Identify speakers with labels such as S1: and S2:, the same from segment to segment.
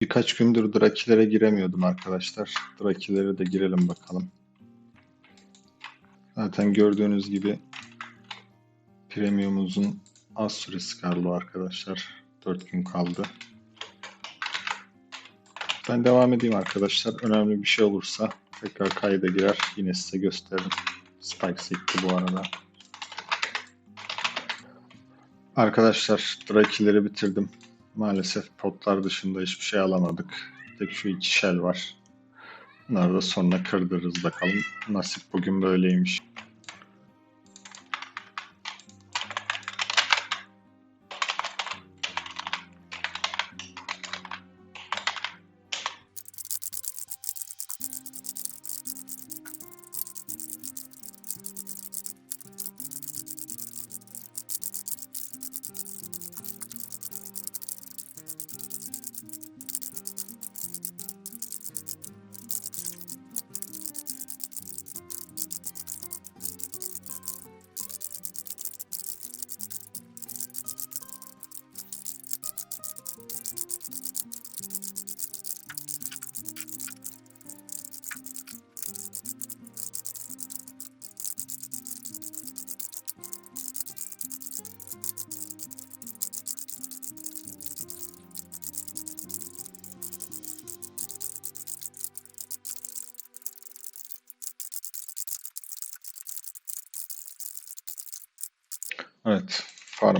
S1: Birkaç gündür Drakilere giremiyordum arkadaşlar. Drakilere de girelim bakalım. Zaten gördüğünüz gibi Premium'umuzun az süresi kaldı arkadaşlar. 4 gün kaldı. Ben devam edeyim arkadaşlar. Önemli bir şey olursa tekrar kayda girer. Yine size gösteririm. Spike sekti bu arada. Arkadaşlar Drakileri bitirdim. Maalesef potlar dışında hiçbir şey alamadık. Tek şu iki shell var. Bunları da sonra kırdırırız bakalım. Nasip bugün böyleymiş.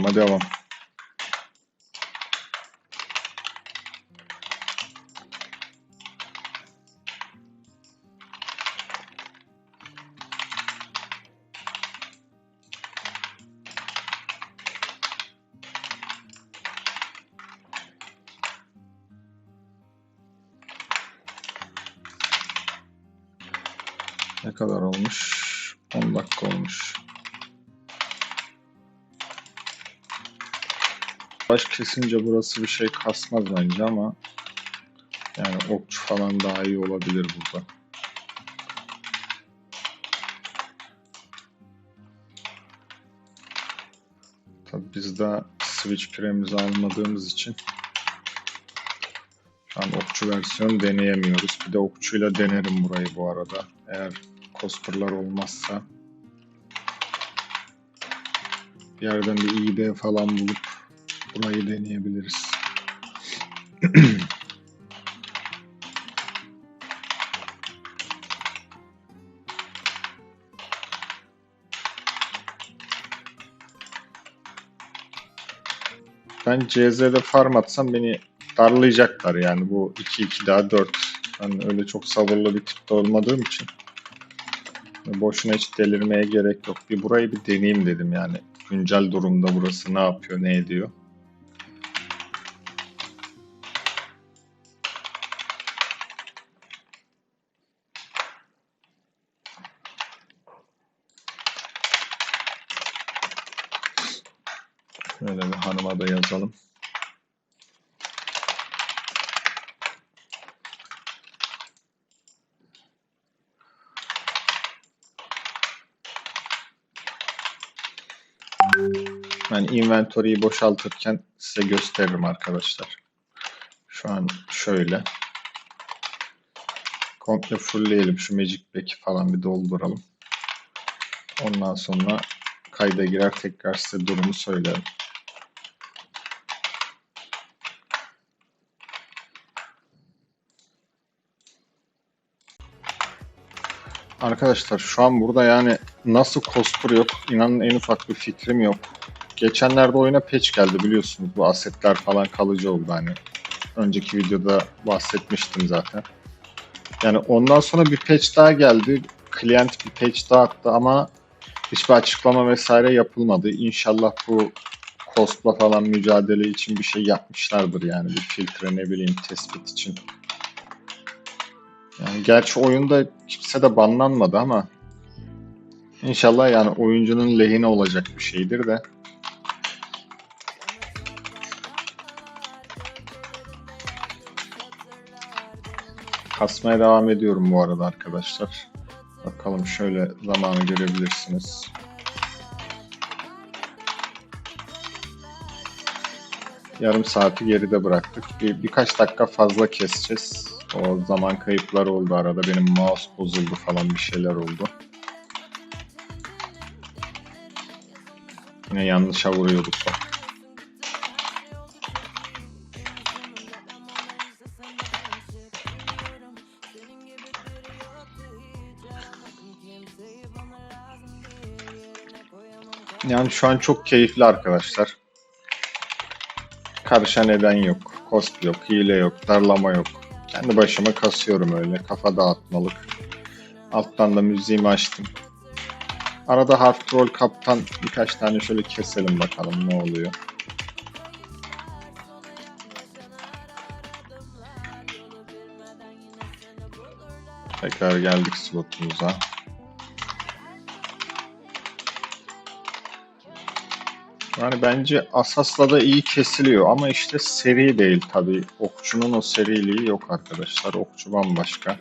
S1: Farm'a devam. Ne kadar olmuş? 10 dakika olmuş. Baş kesince burası bir şey kasmaz bence ama yani okçu falan daha iyi olabilir burada. Tabii biz daha switch piremizi almadığımız için şu an okçu versiyon deneyemiyoruz. Bir de okçuyla denerim burayı bu arada. Eğer cosplay'lar olmazsa bir yerden bir IB falan bulup burayı deneyebiliriz. Ben CZ'de farm atsam beni darlayacaklar yani bu 2-2 daha 4. Ben öyle çok sabırlı bir tipte olmadığım için boşuna hiç delirmeye gerek yok. Bir burayı bir deneyeyim dedim yani. Güncel durumda burası ne yapıyor, ne ediyor. Ben inventory'yi boşaltırken size gösteririm arkadaşlar. Şu an şöyle. Komple fullleyelim. Şu Magic Back'i falan bir dolduralım. Ondan sonra kayda girer tekrar size durumu söylerim. Arkadaşlar şu an burada yani nasıl cosplay yok inanın en ufak bir fikrim yok. Geçenlerde oyuna patch geldi biliyorsunuz bu asetler falan kalıcı oldu hani. Önceki videoda bahsetmiştim zaten. Yani ondan sonra bir patch daha geldi. Client bir patch daha attı ama hiçbir açıklama vesaire yapılmadı. İnşallah bu cosplay falan mücadele için bir şey yapmışlardır yani bir filtre ne bileyim tespit için. Yani gerçi oyunda kimse de banlanmadı ama inşallah yani oyuncunun lehine olacak bir şeydir de. Kasmaya devam ediyorum bu arada arkadaşlar. Bakalım şöyle zamanı görebilirsiniz. yarım saati geride bıraktık. Bir, birkaç dakika fazla keseceğiz. O zaman kayıpları oldu arada. Benim mouse bozuldu falan bir şeyler oldu. Yine yanlışa vuruyorduk bak. Yani şu an çok keyifli arkadaşlar. Karışan eden yok. Cosp yok, hile yok, darlama yok. Kendi başıma kasıyorum öyle. Kafa dağıtmalık. Alttan da müziğimi açtım. Arada hard troll kaptan birkaç tane şöyle keselim bakalım ne oluyor. Tekrar geldik slotumuza. Yani bence Asas'la da iyi kesiliyor ama işte seri değil tabi. Okçunun o seriliği yok arkadaşlar. Okçu bambaşka.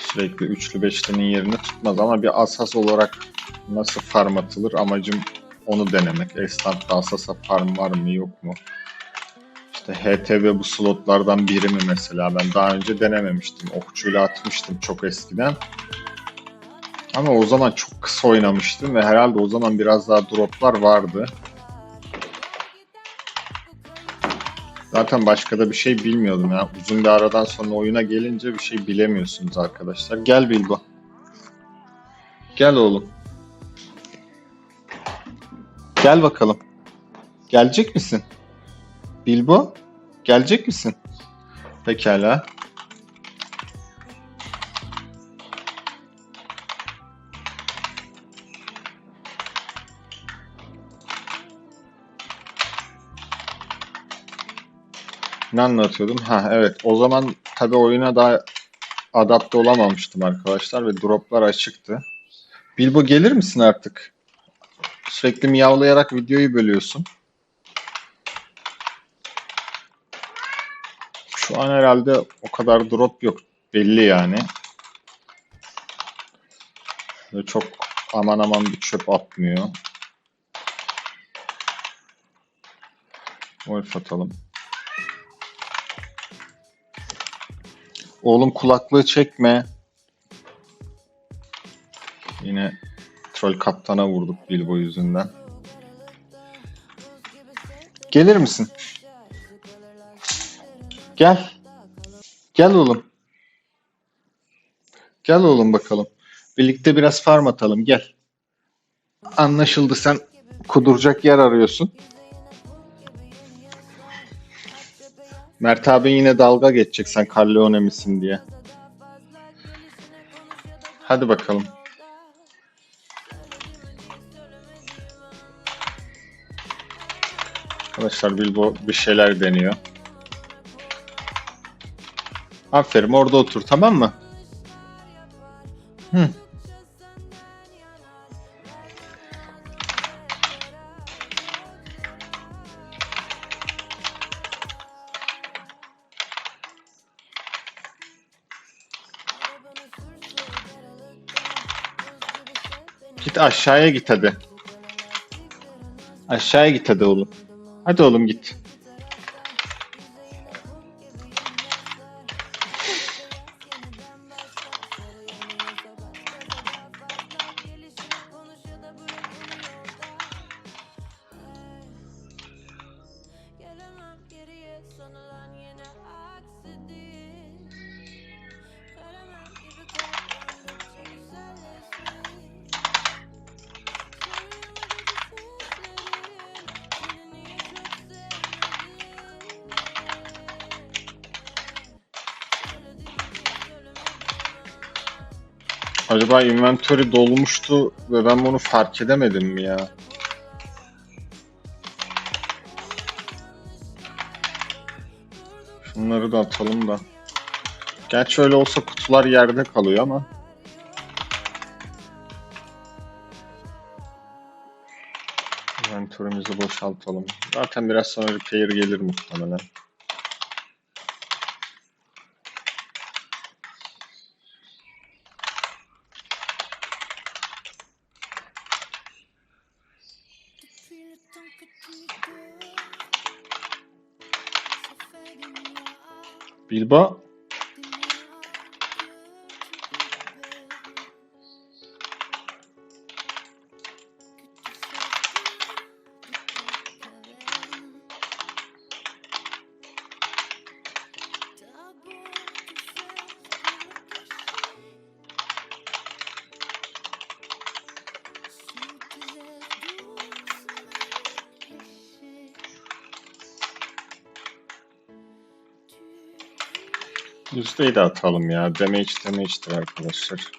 S1: Sürekli üçlü beşlinin yerini tutmaz ama bir Asas olarak nasıl farm atılır amacım onu denemek. Esnafta Asas'a farm var mı yok mu? İşte HTV bu slotlardan biri mi mesela? Ben daha önce denememiştim. Okçuyla atmıştım çok eskiden. Ama o zaman çok kısa oynamıştım ve herhalde o zaman biraz daha droplar vardı. Zaten başka da bir şey bilmiyordum ya. Uzun bir aradan sonra oyuna gelince bir şey bilemiyorsunuz arkadaşlar. Gel Bilbo. Gel oğlum. Gel bakalım. Gelecek misin? Bilbo? Gelecek misin? Pekala. Ne anlatıyordum? Ha evet. O zaman tabii oyuna daha adapte olamamıştım arkadaşlar ve droplar açıktı. Bilbo gelir misin artık? Sürekli miyavlayarak videoyu bölüyorsun. Şu an herhalde o kadar drop yok. Belli yani. Ve çok aman aman bir çöp atmıyor. Wolf atalım. Oğlum kulaklığı çekme. Yine troll kaptana vurduk Bilbo yüzünden. Gelir misin? Gel. Gel oğlum. Gel oğlum bakalım. Birlikte biraz farm atalım gel. Anlaşıldı sen kuduracak yer arıyorsun. Mert abi yine dalga geçecek sen Carleone misin diye. Hadi bakalım. Arkadaşlar Bilbo bir şeyler deniyor. Aferin orada otur tamam mı? Hı. Aşağıya git hadi. Aşağıya git hadi oğlum. Hadi oğlum git.
S2: Gelemem geriye sanılan yine aksi değil
S1: Acaba inventory dolmuştu ve ben bunu fark edemedim mi ya? Şunları da atalım da. Gerçi öyle olsa kutular yerde kalıyor ama. Inventory'mizi boşaltalım. Zaten biraz sonra repair gelir muhtemelen. Bilbao. Yüzdeyi de atalım ya. Damage damage'dir arkadaşlar.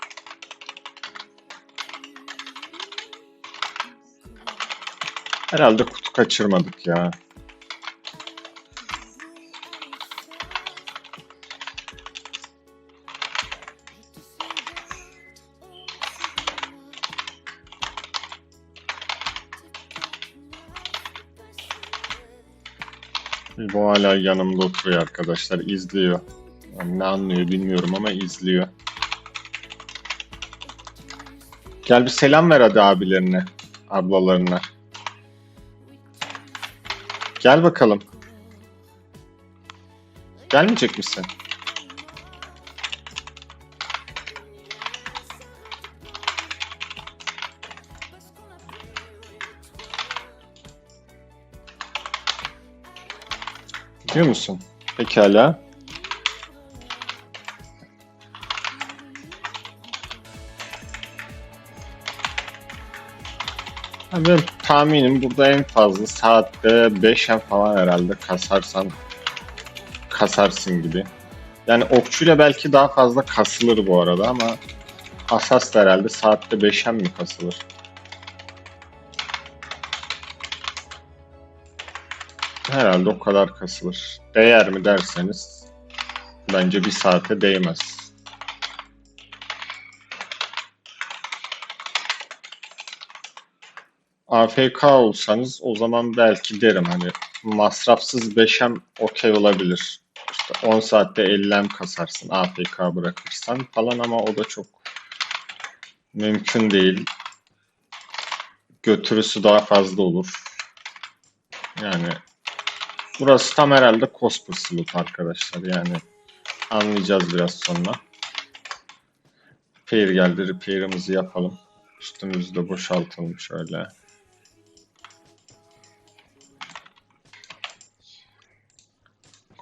S1: Herhalde kutu kaçırmadık ya. Bu hala yanımda oturuyor arkadaşlar. izliyor. Ne anlıyor bilmiyorum ama izliyor. Gel bir selam ver hadi abilerine, ablalarına. Gel bakalım. Gelmeyecek misin? Gidiyor musun? Pekala. Benim tahminim burada en fazla saatte 5'e falan herhalde kasarsan kasarsın gibi. Yani okçuyla belki daha fazla kasılır bu arada ama asas da herhalde saatte 5'e mi kasılır? Herhalde o kadar kasılır. Değer mi derseniz bence bir saate değmez. AFK olsanız o zaman belki derim hani masrafsız 5M okey olabilir. İşte 10 saatte 50M kasarsın AFK bırakırsan falan ama o da çok mümkün değil. Götürüsü daha fazla olur. Yani burası tam herhalde Cosper arkadaşlar yani anlayacağız biraz sonra. Repair geldi. Repair'ımızı yapalım. Üstümüzü de boşaltalım şöyle.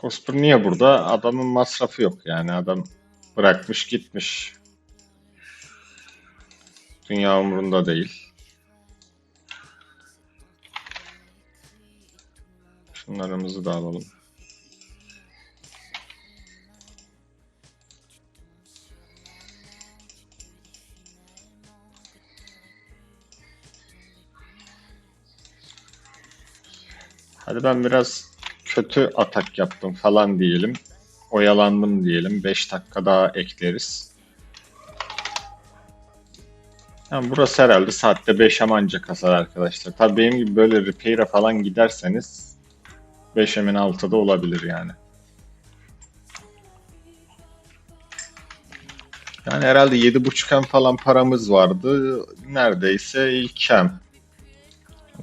S1: Cosper niye burada? Adamın masrafı yok yani. Adam bırakmış gitmiş. Dünya umurunda değil. Şunlarımızı da alalım. Hadi ben biraz kötü atak yaptım falan diyelim. Oyalandım diyelim. 5 dakika daha ekleriz. Yani burası herhalde saatte 5 amanca kasar arkadaşlar. Tabii benim gibi böyle repair'e falan giderseniz 5 emin 6'da olabilir yani. Yani herhalde 7.5 em falan paramız vardı. Neredeyse 2 em.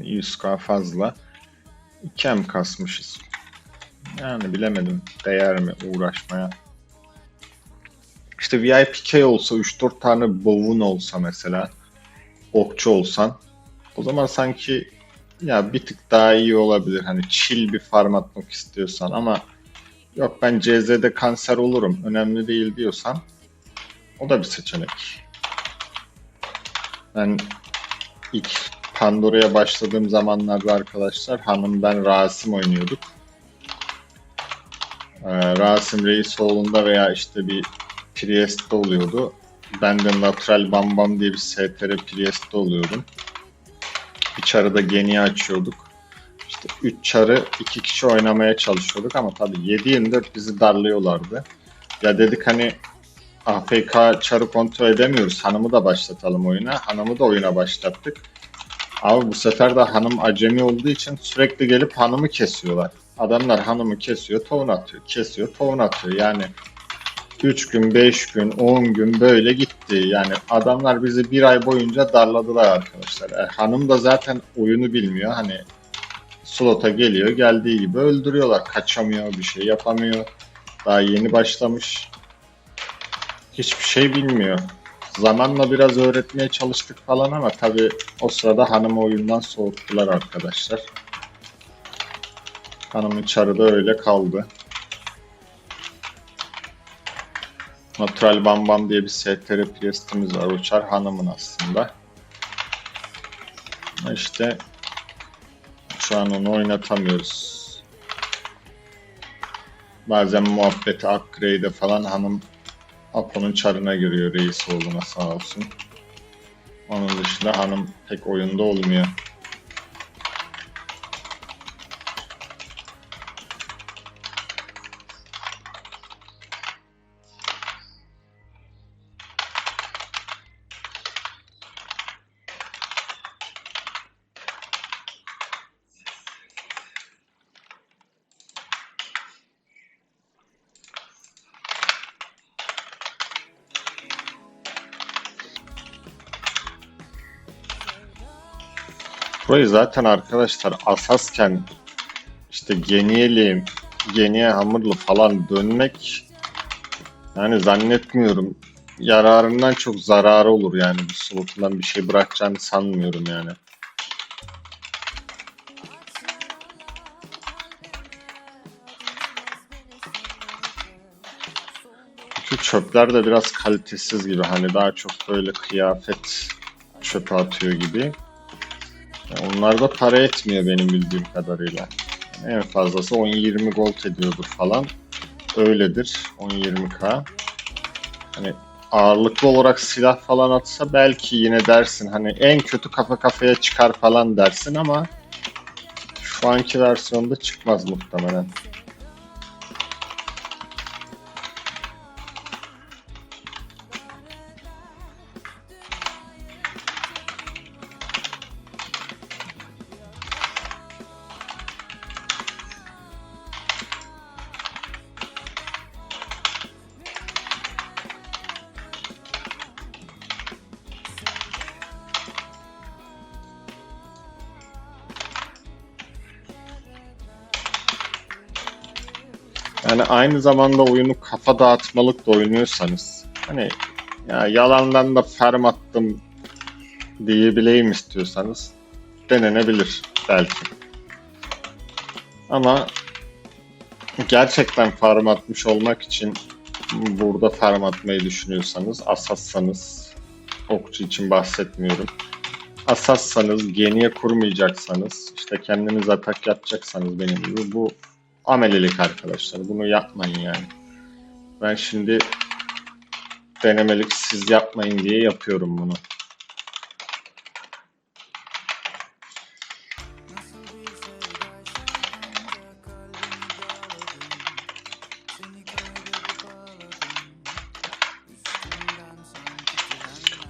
S1: 100k fazla. 2 em kasmışız. Yani bilemedim. Değer mi uğraşmaya? İşte VIPK olsa 3-4 tane bovun olsa mesela okçu olsan o zaman sanki ya bir tık daha iyi olabilir. Hani chill bir farm atmak istiyorsan ama yok ben CZ'de kanser olurum önemli değil diyorsan o da bir seçenek. Ben ilk Pandora'ya başladığım zamanlarda arkadaşlar hanım ben Rasim oynuyorduk. Ee, Rasim Reisoğlu'nda veya işte bir Priest'te oluyordu. Ben de Natural Bam Bam diye bir STR Priest'te oluyordum. Bir çarı da geniye açıyorduk. İşte 3 çarı 2 kişi oynamaya çalışıyorduk ama tabii 7-24 bizi darlıyorlardı. Ya dedik hani AFK çarı kontrol edemiyoruz. Hanımı da başlatalım oyuna. Hanımı da oyuna başlattık. Abi bu sefer de hanım acemi olduğu için sürekli gelip hanımı kesiyorlar. Adamlar hanımı kesiyor, tohum atıyor, kesiyor, tohum atıyor. Yani 3 gün, 5 gün, 10 gün böyle gitti. Yani adamlar bizi bir ay boyunca darladılar arkadaşlar. E, hanım da zaten oyunu bilmiyor. Hani slota geliyor, geldiği gibi öldürüyorlar. Kaçamıyor, bir şey yapamıyor. Daha yeni başlamış. Hiçbir şey bilmiyor. Zamanla biraz öğretmeye çalıştık falan ama tabii o sırada hanımı oyundan soğuttular arkadaşlar. Hanımın çarı da öyle kaldı. Natural Bam Bam diye bir STR Priest'imiz var. O hanımın aslında. İşte şu an onu oynatamıyoruz. Bazen muhabbeti upgrade'e falan hanım Apo'nun çarına giriyor reis oğluna sağ olsun. Onun dışında hanım pek oyunda olmuyor. Burayı zaten arkadaşlar asasken işte Geniyeli, Geniye Hamurlu falan dönmek yani zannetmiyorum. Yararından çok zararı olur yani bu slotundan bir şey bırakacağını sanmıyorum yani. Çünkü çöpler de biraz kalitesiz gibi hani daha çok böyle kıyafet çöpe atıyor gibi. Onlar da para etmiyor benim bildiğim kadarıyla. En fazlası 10-20 gold ediyordur falan. Öyledir 10-20k. Hani ağırlıklı olarak silah falan atsa belki yine dersin hani en kötü kafa kafaya çıkar falan dersin ama şu anki versiyonda çıkmaz muhtemelen. Aynı zamanda oyunu kafa dağıtmalık da oynuyorsanız hani ya yalandan da farm attım diyebileyim istiyorsanız denenebilir belki. Ama gerçekten farm atmış olmak için burada farm atmayı düşünüyorsanız asassanız okçu için bahsetmiyorum. Asassanız, geniye kurmayacaksanız, işte kendiniz atak yapacaksanız benim gibi bu amelelik arkadaşlar. Bunu yapmayın yani. Ben şimdi denemelik siz yapmayın diye yapıyorum bunu.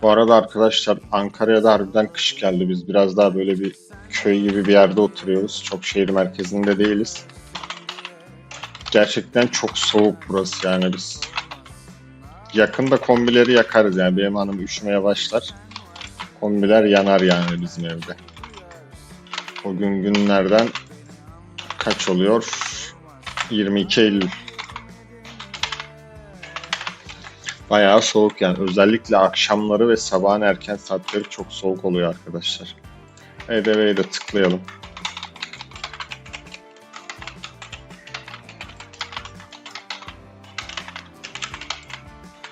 S1: Bu arada arkadaşlar Ankara'ya da harbiden kış geldi. Biz biraz daha böyle bir köy gibi bir yerde oturuyoruz. Çok şehir merkezinde değiliz. Gerçekten çok soğuk burası yani biz. Yakında kombileri yakarız yani benim hanım üşümeye başlar. Kombiler yanar yani bizim evde. O gün günlerden kaç oluyor? 22 Eylül. Bayağı soğuk yani. Özellikle akşamları ve sabahın erken saatleri çok soğuk oluyor arkadaşlar. EDV'ye de tıklayalım.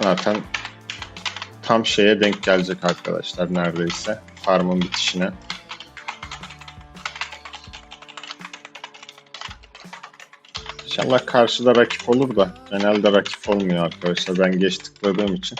S1: Zaten tam şeye denk gelecek arkadaşlar neredeyse. Farmın bitişine. İnşallah karşıda rakip olur da genelde rakip olmuyor arkadaşlar. Ben geç tıkladığım için.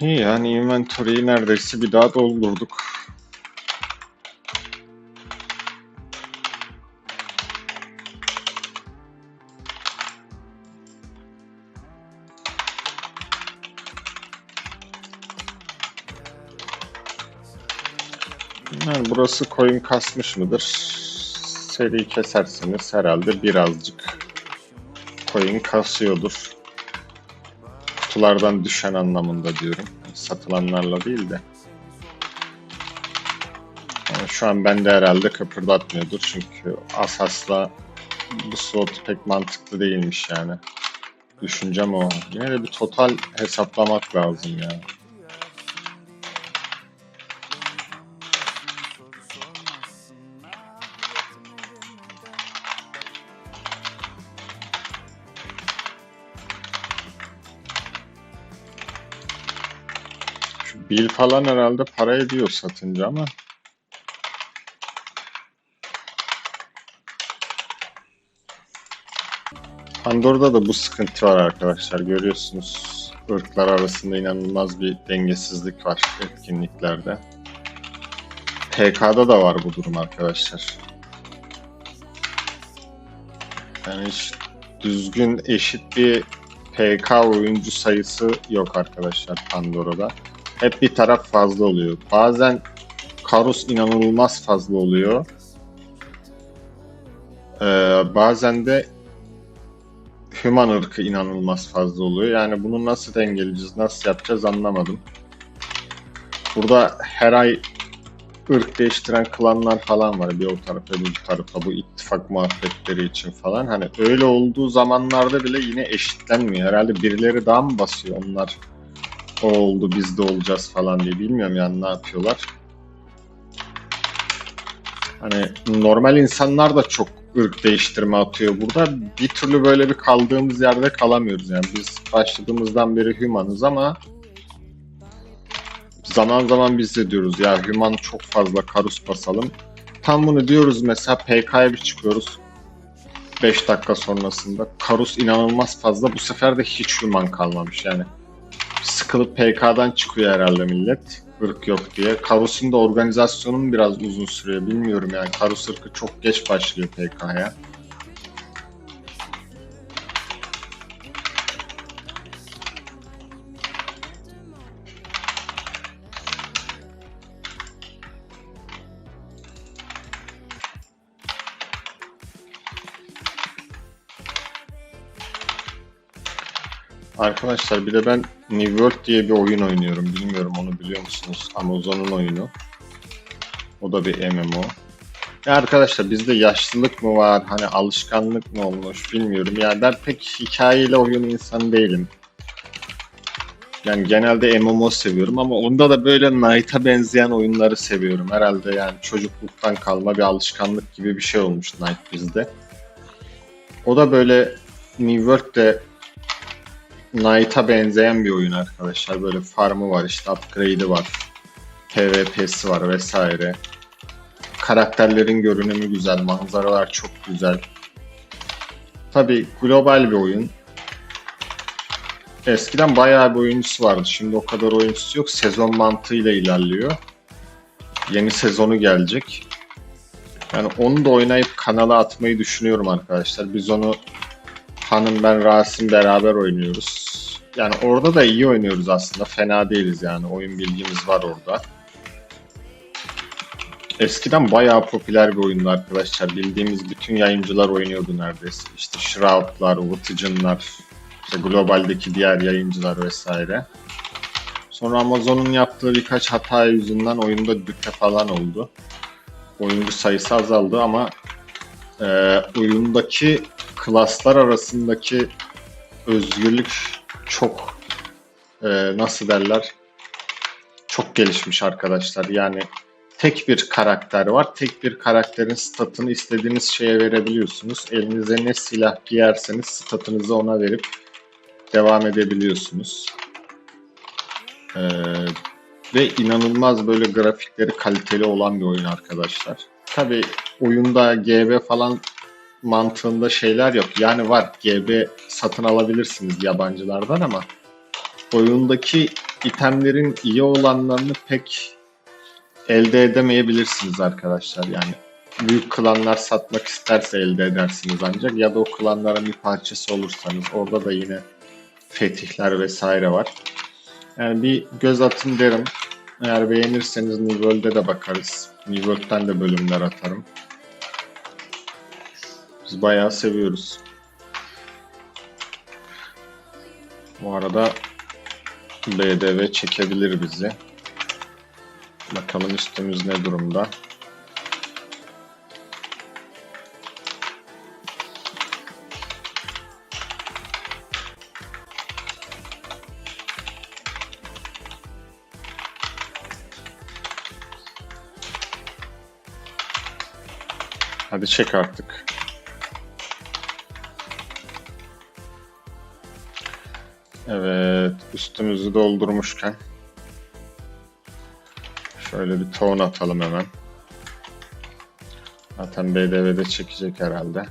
S1: Yani inventory'yi neredeyse bir daha doldurduk. Yani burası koyun kasmış mıdır? Seri keserseniz herhalde birazcık koyun kasıyordur. Kutulardan düşen anlamında diyorum. Satılanlarla değil de. Yani şu an bende herhalde kıpırdatmıyordur çünkü Asas'la bu slot pek mantıklı değilmiş yani. Düşüncem o. Yine de bir total hesaplamak lazım ya. Şu bil falan herhalde para ediyor satınca ama Pandora'da da bu sıkıntı var arkadaşlar. Görüyorsunuz ırklar arasında inanılmaz bir dengesizlik var etkinliklerde. PK'da da var bu durum arkadaşlar. Yani hiç düzgün eşit bir PK oyuncu sayısı yok arkadaşlar Pandora'da. Hep bir taraf fazla oluyor. Bazen Karus inanılmaz fazla oluyor. Ee, bazen de Human ırkı inanılmaz fazla oluyor. Yani bunu nasıl dengeleyeceğiz, nasıl yapacağız anlamadım. Burada her ay ırk değiştiren klanlar falan var. Bir o tarafa bir bu tarafa bu ittifak muhabbetleri için falan. Hani öyle olduğu zamanlarda bile yine eşitlenmiyor. Herhalde birileri daha mı basıyor onlar o oldu biz de olacağız falan diye bilmiyorum yani ne yapıyorlar. Hani normal insanlar da çok ırk değiştirme atıyor burada. Bir türlü böyle bir kaldığımız yerde kalamıyoruz yani. Biz başladığımızdan beri humanız ama zaman zaman biz de diyoruz ya human çok fazla karus basalım. Tam bunu diyoruz mesela PK'ya bir çıkıyoruz. 5 dakika sonrasında. Karus inanılmaz fazla. Bu sefer de hiç human kalmamış yani. Sıkılıp PK'dan çıkıyor herhalde millet. Irk yok diye. Karus'un da organizasyonun biraz uzun sürüyor. Bilmiyorum yani. Karus ırkı çok geç başlıyor PK'ya. Arkadaşlar bir de ben New World diye bir oyun oynuyorum. Bilmiyorum onu biliyor musunuz? Amazon'un oyunu. O da bir MMO. Ya arkadaşlar bizde yaşlılık mı var? Hani alışkanlık mı olmuş bilmiyorum. Yani ben pek hikayeyle oyun insanı değilim. Yani genelde MMO seviyorum ama onda da böyle Knight'a benzeyen oyunları seviyorum. Herhalde yani çocukluktan kalma bir alışkanlık gibi bir şey olmuş Knight bizde. O da böyle New World'de Knight'a benzeyen bir oyun arkadaşlar. Böyle farmı var işte upgrade'i var. PvP'si var vesaire. Karakterlerin görünümü güzel, manzaralar çok güzel. Tabi global bir oyun. Eskiden bayağı bir oyuncusu vardı. Şimdi o kadar oyuncusu yok. Sezon mantığıyla ilerliyor. Yeni sezonu gelecek. Yani onu da oynayıp kanala atmayı düşünüyorum arkadaşlar. Biz onu hanım ben Rasim beraber oynuyoruz. Yani orada da iyi oynuyoruz aslında. Fena değiliz yani. Oyun bilgimiz var orada. Eskiden bayağı popüler bir oyundu arkadaşlar. Bildiğimiz bütün yayıncılar oynuyordu neredeyse. İşte Shroud'lar, Vıtıcınlar, işte globaldeki diğer yayıncılar vesaire. Sonra Amazon'un yaptığı birkaç hata yüzünden oyunda düpe falan oldu. Oyuncu sayısı azaldı ama e, oyundaki klaslar arasındaki özgürlük çok e, nasıl derler çok gelişmiş arkadaşlar. Yani tek bir karakter var. Tek bir karakterin statını istediğiniz şeye verebiliyorsunuz. Elinize ne silah giyerseniz statınızı ona verip devam edebiliyorsunuz. Ee, ve inanılmaz böyle grafikleri kaliteli olan bir oyun arkadaşlar. Tabi oyunda GB falan mantığında şeyler yok. Yani var GB satın alabilirsiniz yabancılardan ama oyundaki itemlerin iyi olanlarını pek elde edemeyebilirsiniz arkadaşlar. Yani büyük klanlar satmak isterse elde edersiniz ancak ya da o klanların bir parçası olursanız orada da yine fetihler vesaire var. Yani bir göz atın derim. Eğer beğenirseniz New World'e de bakarız. New World'den de bölümler atarım. Biz bayağı seviyoruz. Bu arada BDV çekebilir bizi. Bakalım üstümüz ne durumda. Hadi çek artık. Evet, üstümüzü doldurmuşken şöyle bir ton atalım hemen. Zaten BDV'de çekecek herhalde.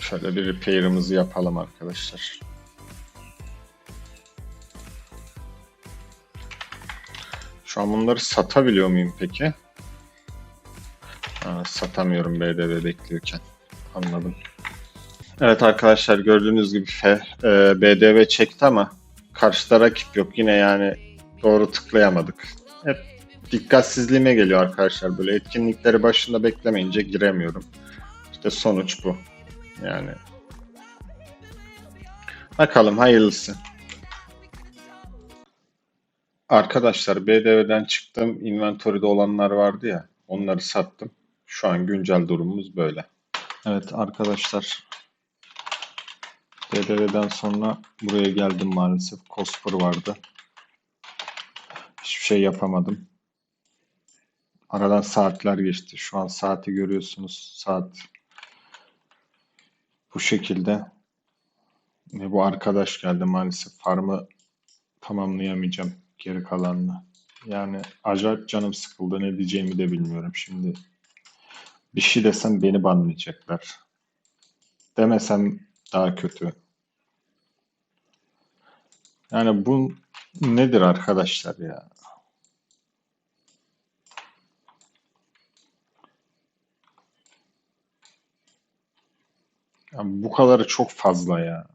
S1: Şöyle bir repair'ımızı yapalım arkadaşlar. Şu an bunları satabiliyor muyum peki? Ha, satamıyorum BDV bekliyorken. Anladım. Evet arkadaşlar gördüğünüz gibi F, e, BDV çekti ama karşıda rakip yok. Yine yani doğru tıklayamadık. Hep dikkatsizliğime geliyor arkadaşlar. Böyle etkinlikleri başında beklemeyince giremiyorum. İşte sonuç bu. Yani. Bakalım hayırlısı. Arkadaşlar BDV'den çıktım. Inventory'de olanlar vardı ya. Onları sattım. Şu an güncel durumumuz böyle. Evet arkadaşlar. BDV'den sonra buraya geldim maalesef. Cosper vardı. Hiçbir şey yapamadım. Aradan saatler geçti. Şu an saati görüyorsunuz. Saat bu şekilde. Ve bu arkadaş geldi maalesef. Farmı tamamlayamayacağım geri kalanını. Yani acayip canım sıkıldı. Ne diyeceğimi de bilmiyorum. Şimdi bir şey desem beni banlayacaklar. Demesem daha kötü. Yani bu nedir arkadaşlar ya? Ya bu kadarı çok fazla ya.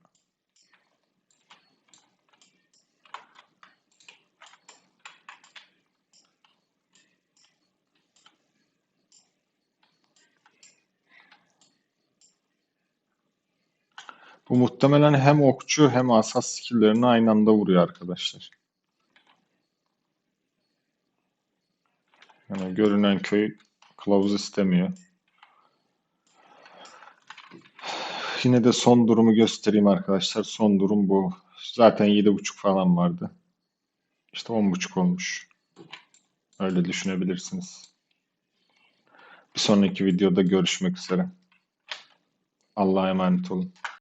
S1: Bu muhtemelen hem okçu hem asas skill'lerini aynı anda vuruyor arkadaşlar. Yani görünen köy kılavuz istemiyor. Yine de son durumu göstereyim arkadaşlar. Son durum bu. Zaten 7.5 falan vardı. İşte 10.5 olmuş. Öyle düşünebilirsiniz. Bir sonraki videoda görüşmek üzere. Allah'a emanet olun.